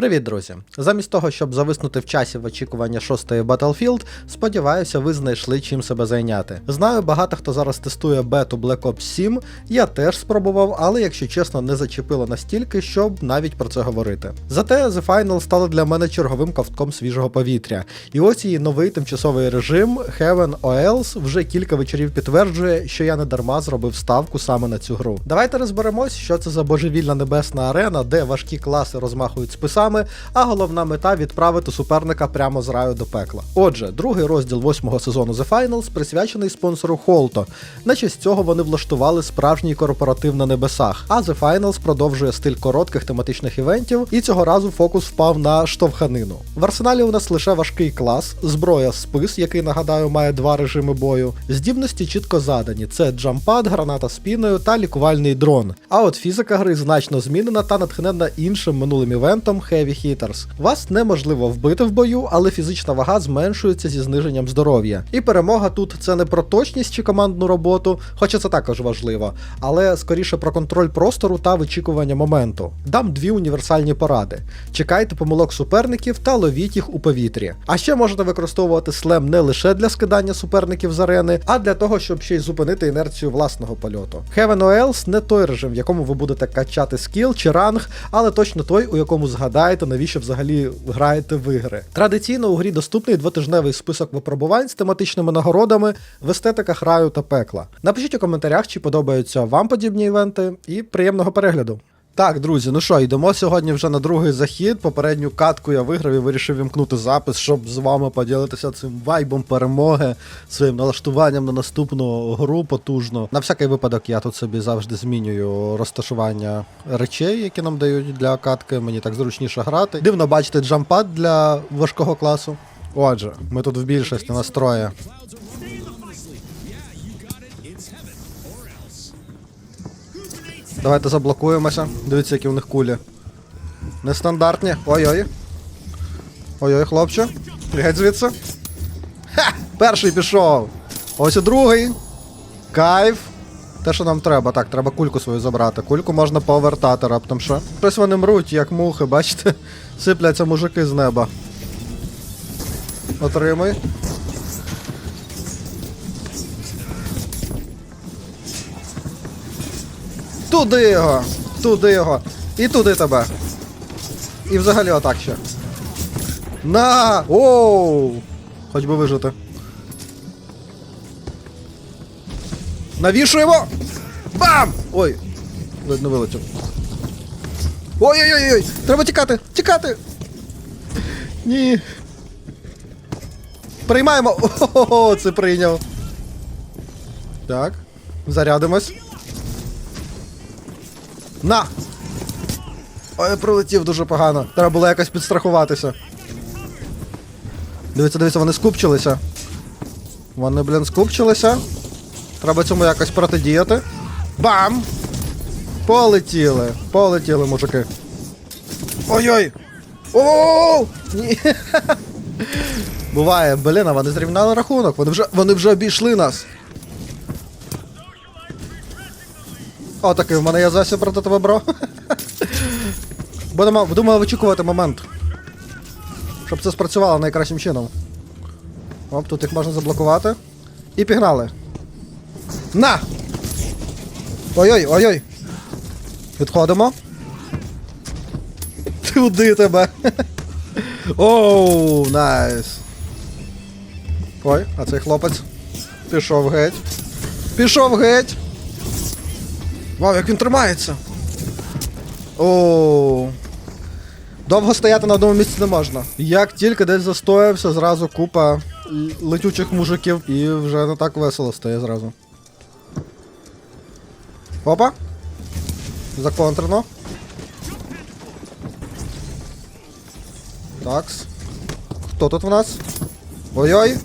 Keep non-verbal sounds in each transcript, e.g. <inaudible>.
Привіт, друзі! Замість того, щоб зависнути в часі в очікування шостої Battlefield, сподіваюся, ви знайшли чим себе зайняти. Знаю, багато хто зараз тестує бету Black Ops 7, я теж спробував, але якщо чесно, не зачепило настільки, щоб навіть про це говорити. Зате The Final стало для мене черговим ковтком свіжого повітря. І ось її новий тимчасовий режим Heaven OLs вже кілька вечорів підтверджує, що я не дарма зробив ставку саме на цю гру. Давайте розберемось, що це за божевільна небесна арена, де важкі класи розмахують списами, а головна мета відправити суперника прямо з раю до пекла. Отже, другий розділ восьмого сезону The Finals присвячений спонсору Холто. На честь цього вони влаштували справжній корпоратив на небесах. А The Finals продовжує стиль коротких тематичних івентів, і цього разу фокус впав на штовханину. В арсеналі у нас лише важкий клас, зброя спис, який нагадаю має два режими бою. Здібності чітко задані: це джампад, граната спіною та лікувальний дрон. А от фізика гри значно змінена та натхнена іншим минулим івентом Heavy Hitters. Вас неможливо вбити в бою, але фізична вага зменшується зі зниженням здоров'я. І перемога тут це не про точність чи командну роботу, хоча це також важливо, але скоріше про контроль простору та вичікування моменту. Дам дві універсальні поради: чекайте помилок суперників та ловіть їх у повітрі. А ще можете використовувати слем не лише для скидання суперників з арени, а для того, щоб ще й зупинити інерцію власного польоту. Heaven OLs не той режим, в якому ви будете качати скіл чи ранг, але точно той, у якому згадаєте, навіщо взагалі граєте в ігри. Традиційно у грі доступний двотижневий список випробувань з тематичними нагородами в естетиках раю та пекла. Напишіть у коментарях, чи подобаються вам подібні івенти, і приємного перегляду. Так, друзі, ну що, йдемо сьогодні вже на другий захід. Попередню катку я виграв і вирішив вімкнути запис, щоб з вами поділитися цим вайбом перемоги, своїм налаштуванням на наступну гру потужно. На всякий випадок я тут собі завжди змінюю розташування речей, які нам дають для катки. Мені так зручніше грати. Дивно бачити джампад для важкого класу. Отже, ми тут в більшості настроє. Давайте заблокуємося. Дивіться, які у них кулі. Нестандартні. Ой-ой. Ой-ой, хлопче. Геть звідси. Ха! Перший пішов. Ось і другий. Кайф. Те, що нам треба. Так, треба кульку свою забрати. Кульку можна повертати раптом що. Щось вони мруть, як мухи, бачите? Сипляться мужики з неба. Отримуй. Туди його! Туди його! І туди тебе. І взагалі отак ще. На! Оу! Хоч би вижити. Навішуємо! Бам! Ой! Ледь вилетів. Ой-ой-ой! Треба тікати! Тікати! Ні. Приймаємо! <laughs> О, це прийняв. Так. Зарядимось. На! Ой, пролетів дуже погано. Треба було якось підстрахуватися. Дивіться, дивіться, вони скупчилися. Вони, блін, скупчилися. Треба цьому якось протидіяти. Бам! Полетіли! Полетіли, мужики. Ой-ой! О! Ні! <laughs> Буває, блін, а вони зрівняли рахунок. Вони вже, вони вже обійшли нас. О, такий, в мене є засіб проти тебе, бро. <laughs> Будемо, думаю, вичікувати момент. Щоб це спрацювало найкращим чином. Оп, тут їх можна заблокувати. І пігнали. На! Ой-ой, ой-ой. Відходимо. Туди тебе. <laughs> Оу, найс. Ой, а цей хлопець. Пішов геть. Пішов геть. Вау, як він тримається. О. Довго стояти на одному місці не можна. Як тільки десь застоявся, зразу купа летючих мужиків і вже не так весело стає зразу. Опа. Законтрено. Такс. Хто тут в нас? Ой-ой.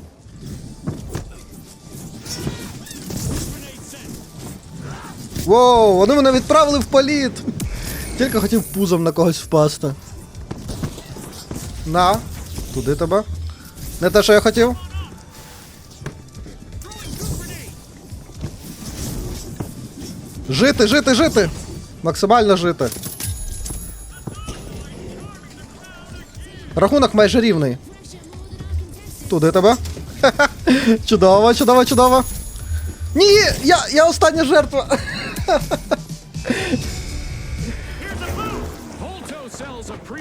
Воу, вони мене відправили в політ! Тільки хотів пузом на когось впасти. На, туди тебе. Не те, що я хотів. Жити, жити, жити! Максимально жити. Рахунок майже рівний. Туди тебе. <laughs> Чудово, чудово, чудово. Ні! Я, я остання жертва.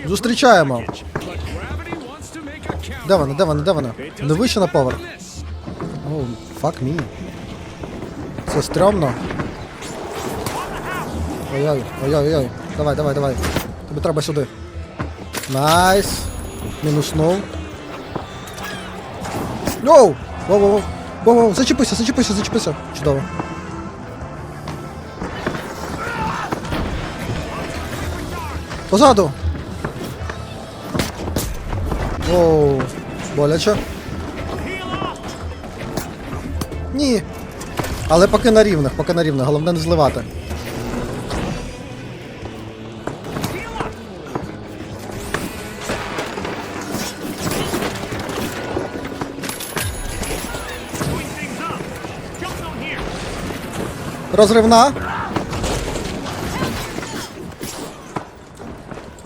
Зустрічаємо. Де вона, де вона, де вона? Не вище на поверх. О, фак мі. Це стрьомно. Ой-ой, ой-ой-ой. Давай, давай, давай. Тобі треба сюди. Найс. Мінуснув. Йоу! Воу-воу-воу. Воу-воу, зачепися, зачепися, зачепися. Чудово. Позаду. Воу, боляче. Ні. Але поки на рівних, поки на рівних, головне не зливати. Розривна.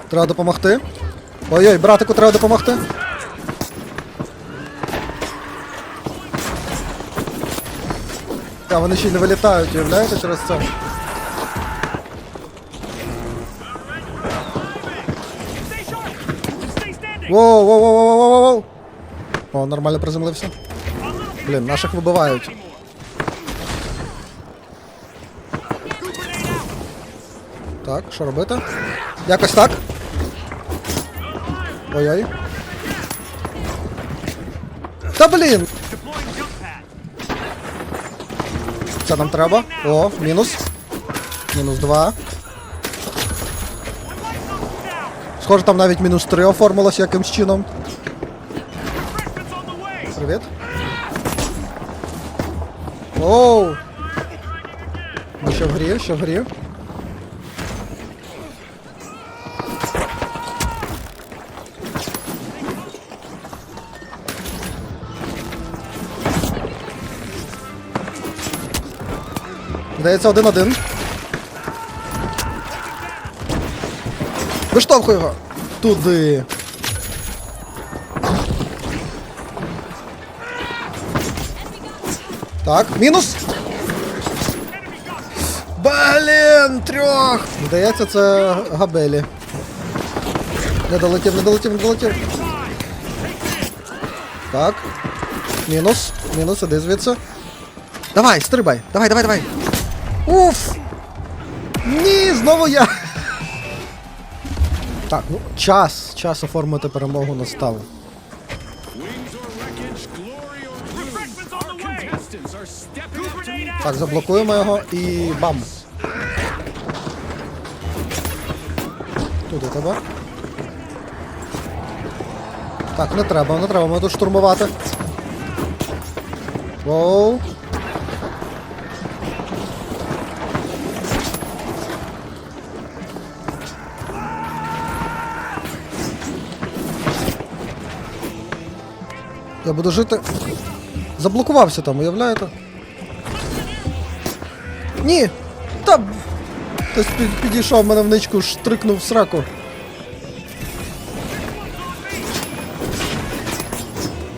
Треба допомогти. Ой-ой, братику, треба допомогти. А вони ще й не вилітають, уявляєте, через це. Воу, воу, воу, воу, воу, воу, воу. О, нормально приземлився. Блін, наших вибивають. Так, що робити? Якось так. Ой-ой. Та блін! Це нам треба. О, мінус. Мінус два. Схоже, там навіть мінус три оформилось якимсь чином. Привіт. Оу! Ми ще в грі, ще в грі. Здається, один-один. Виштовхуй його. Туди. Так, мінус. Блін, трьох. Здається, це габелі. Не долетів, не долетів, не долетів. Так. Мінус. Мінус, іди звідси. Давай, стрибай. Давай, давай, давай. Уф! Ні, знову я. Так, ну час. Час оформити перемогу настав. Так, заблокуємо його і бам. Туди тебе. Так, не треба, не треба, ми тут штурмувати. Воу. Я буду жити. Заблокувався там, уявляєте? Ні! Та. Хтось під- підійшов мене в ничку, штрикнув в сраку.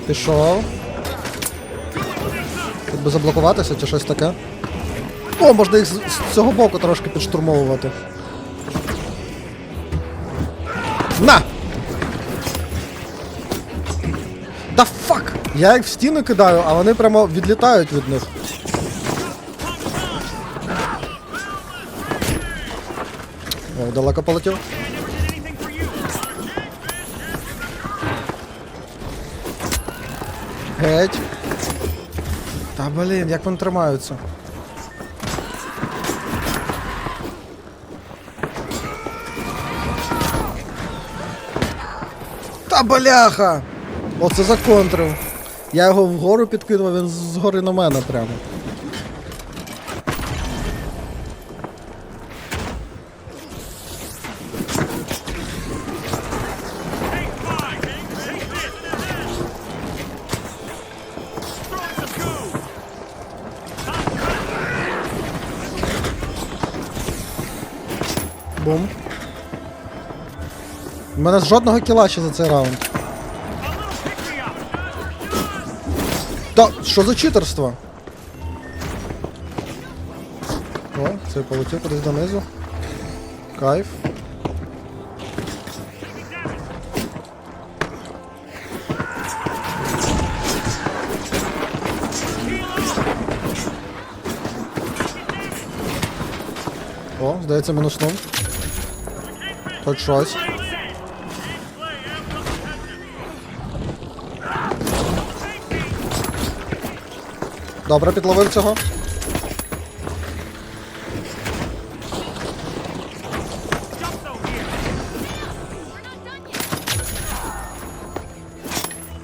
Пішов. Тут би заблокуватися чи щось таке. О, можна їх з цього боку трошки підштурмовувати. На! Я їх в стіну кидаю, а вони прямо відлітають від них. Далеко полетів. Геть. Та блін, як вони тримаються. Та бляха! Оце законтрив. Я його вгору підкидував, він згори на мене прямо. Бум. У мене жодного кіла ще за цей раунд. Та, що за читерство? О, цей полетів кудись донизу. Кайф. О, здається, мінуснув. Хоч щось. Добре, підловив цього.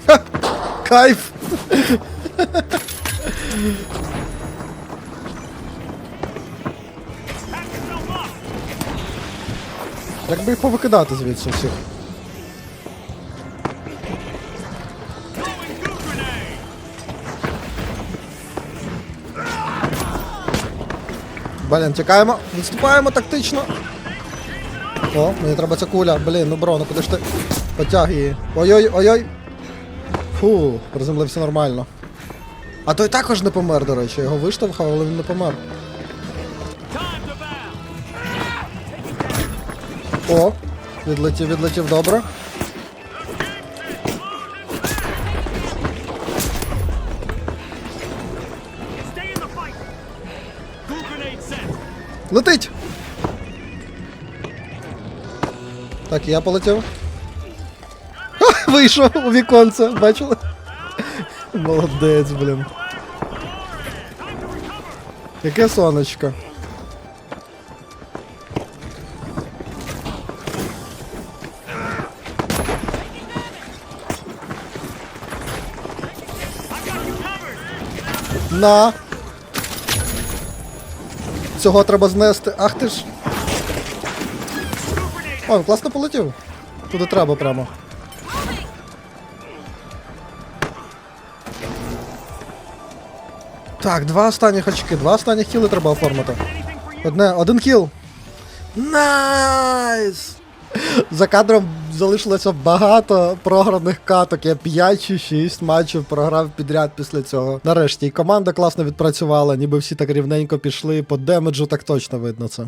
Ха! Кайф! Як би їх повикидати звідси всіх? Блін, тікаємо, відступаємо тактично. О, мені треба ця куля. Блін, ну бро, ну куди ж ти потяг її. Ой-ой, ой-ой. Фу, приземлився нормально. А той також не помер, до речі. Його виштовхав, але він не помер. О, відлетів, відлетів добре. Летить! Так, я полетів. Ха, Вийшов у віконце, бачили? Молодець, блін. Яке сонечко. На. Цього треба знести. Ах ти ж. О, класно полетів. Туди треба прямо. Так, два останніх очки, два останніх кіли треба оформити. Одне, один кіл. Найс! За кадром залишилося багато програних каток. Я 5 чи 6 матчів програв підряд після цього. Нарешті і команда класно відпрацювала, ніби всі так рівненько пішли. По демеджу так точно видно це.